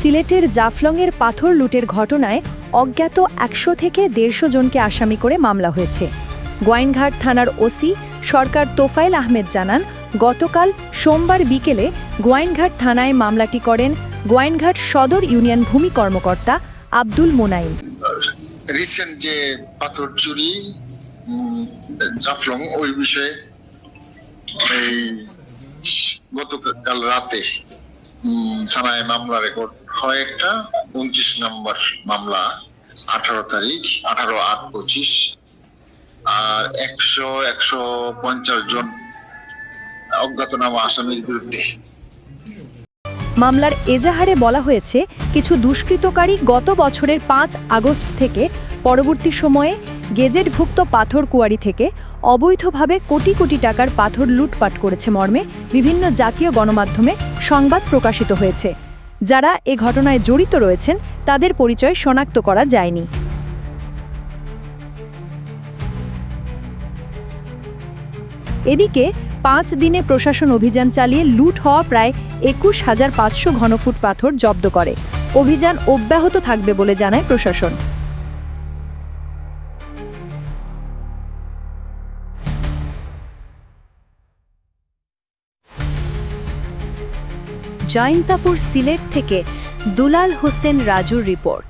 সিলেটের জাফলংয়ের পাথর লুটের ঘটনায় অজ্ঞাত একশো থেকে দেড়শো জনকে আসামি করে মামলা হয়েছে। গোয়াইনঘাট থানার ওসি সরকার তোফাইল আহমেদ জানান, গতকাল সোমবার বিকেলে গোয়াইনঘাট থানায় মামলাটি করেন গোয়াইনঘাট সদর ইউনিয়ন ভূমি কর্মকর্তা আব্দুল মোনাইম রিসেন্ট যে পাথর চুরি জাফলং, ওই বিষয়ে গতকাল রাতে থানায় মামলা রেকর্ড একটা উনত্রিশ নম্বর মামলা, আঠারো তারিখ, আঠারো আট পঁচিশ, আর একশো একশো পঞ্চাশ জন অজ্ঞাতনামা আসামির বিরুদ্ধে। মামলার এজাহারে বলা হয়েছে, কিছু দুষ্কৃতকারী গত বছরের পাঁচ আগস্ট থেকে পরবর্তী সময়ে গেজেটভুক্ত পাথর কুয়ারি থেকে অবৈধভাবে কোটি কোটি টাকার পাথর লুটপাট করেছে মর্মে বিভিন্ন জাতীয় গণমাধ্যমে সংবাদ প্রকাশিত হয়েছে। যারা এ ঘটনায় জড়িত রয়েছেন, তাদের পরিচয় শনাক্ত করা যায়নি। এদিকে, পাঁচ দিনে প্রশাসন অভিযান চালিয়ে লুট হওয়া প্রায় একুশ হাজার পাঁচশো ঘনফুট পাথর জব্দ করে। অভিযান অব্যাহত থাকবে বলে জানায় প্রশাসন। জয়ন্তাপুর সিলেট থেকে দুলাল হোসেন রাজুর রিপোর্ট।